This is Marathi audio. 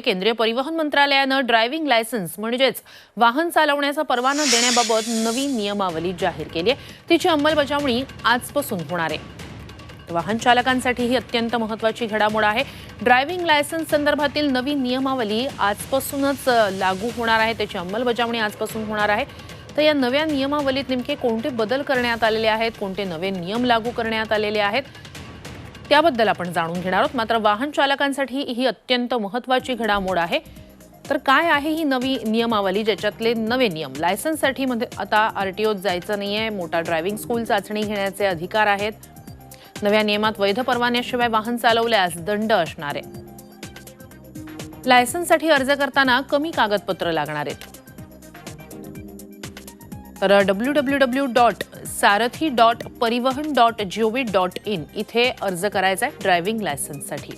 केंद्रीय परिवहन मंत्रालयानं ड्रायव्हिंग लायसन्स म्हणजेच वाहन चालवण्याचा परवाना देण्याबाबत नवीन नियमावली जाहीर केली आहे. तिची अंमलबजावणी आजपासून होणार आहे. वाहन चालकांसाठी ही अत्यंत महत्वाची घडामोड आहे. ड्रायव्हिंग लायसन्स संदर्भातील नवीन नियमावली आजपासूनच लागू होणार आहे. त्याची अंमलबजावणी आजपासून होणार आहे. तर या नव्या नियमावलीत नेमके कोणते बदल करण्यात आलेले आहेत? कोणते नवे नियम लागू करण्यात आलेले आहेत? त्याबद्दल आपण जाणून घेणार आहोत. मात्र वाहन चालकांसाठी ही अत्यंत महत्वाची घडामोड आहे. तर काय आहे ही नवी नियमावली ज्याच्यातले नवे नियम? लायसन्ससाठी मध्ये आता आर टी ओत जायचं नाही आहे मोठा ड्रायव्हिंग स्कूल चाचणी घेण्याचे अधिकार आहेत. नव्या नियमात वैध परवान्याशिवाय वाहन चालवल्यास दंड असणार आहे. लायसन्ससाठी अर्ज करताना कमी कागदपत्र लागणार आहेत. तर W W W dot Sarathi dot Parivahan dot G O V dot in इथे अर्ज करायचा आहे ड्रायव्हिंग लायसन्ससाठी.